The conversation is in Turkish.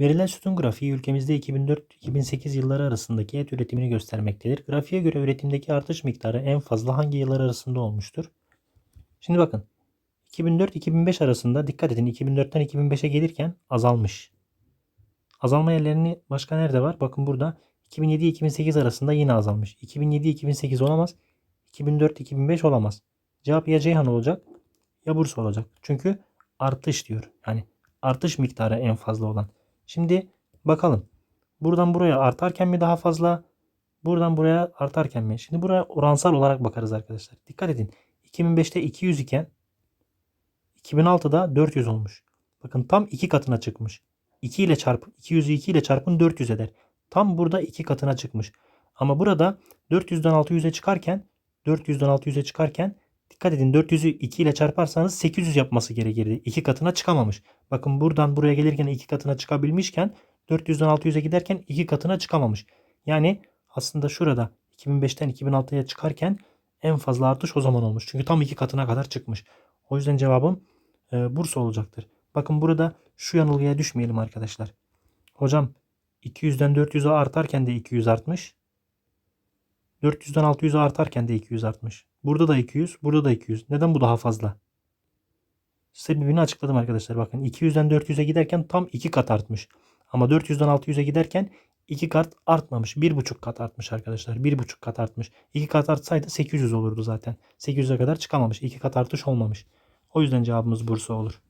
Verilen sütun grafiği ülkemizde 2004-2008 yılları arasındaki et üretimini göstermektedir. Grafiğe göre üretimdeki artış miktarı en fazla hangi yıllar arasında olmuştur? Şimdi bakın 2004-2005 arasında dikkat edin 2004'ten 2005'e gelirken azalmış. Azalma yerlerini başka nerede var? Bakın burada 2007-2008 arasında yine azalmış. 2007-2008 olamaz. 2004-2005 olamaz. Cevap ya Ceyhan olacak ya Bursa olacak. Çünkü artış diyor. Yani artış miktarı en fazla olan. Şimdi bakalım. Buradan buraya artarken mi daha fazla? Buradan buraya artarken mi? Şimdi buraya oransal olarak bakarız arkadaşlar. Dikkat edin. 2005'te 200 iken 2006'da 400 olmuş. Bakın tam iki katına çıkmış. 2 ile çarp 200'ü 2 ile çarpın 400 eder. Tam burada iki katına çıkmış. Ama burada 400'den 600'e çıkarken 400'den 600'e çıkarken dikkat edin 400'ü 2 ile çarparsanız 800 yapması gerekirdi. 2 katına çıkamamış. Bakın buradan buraya gelirken 2 katına çıkabilmişken 400'den 600'e giderken 2 katına çıkamamış. Yani aslında şurada 2005'ten 2006'ya çıkarken en fazla artış o zaman olmuş. Çünkü tam 2 katına kadar çıkmış. O yüzden cevabım e, Bursa olacaktır. Bakın burada şu yanılgıya düşmeyelim arkadaşlar. Hocam 200'den 400'e artarken de 200 artmış. 400'den 600'e artarken de 200 artmış. Burada da 200, burada da 200. Neden bu daha fazla? Sebebini açıkladım arkadaşlar. Bakın 200'den 400'e giderken tam 2 kat artmış. Ama 400'den 600'e giderken 2 kat artmamış. 1,5 kat artmış arkadaşlar. 1,5 kat artmış. 2 kat artsaydı 800 olurdu zaten. 800'e kadar çıkamamış. 2 kat artış olmamış. O yüzden cevabımız Bursa olur.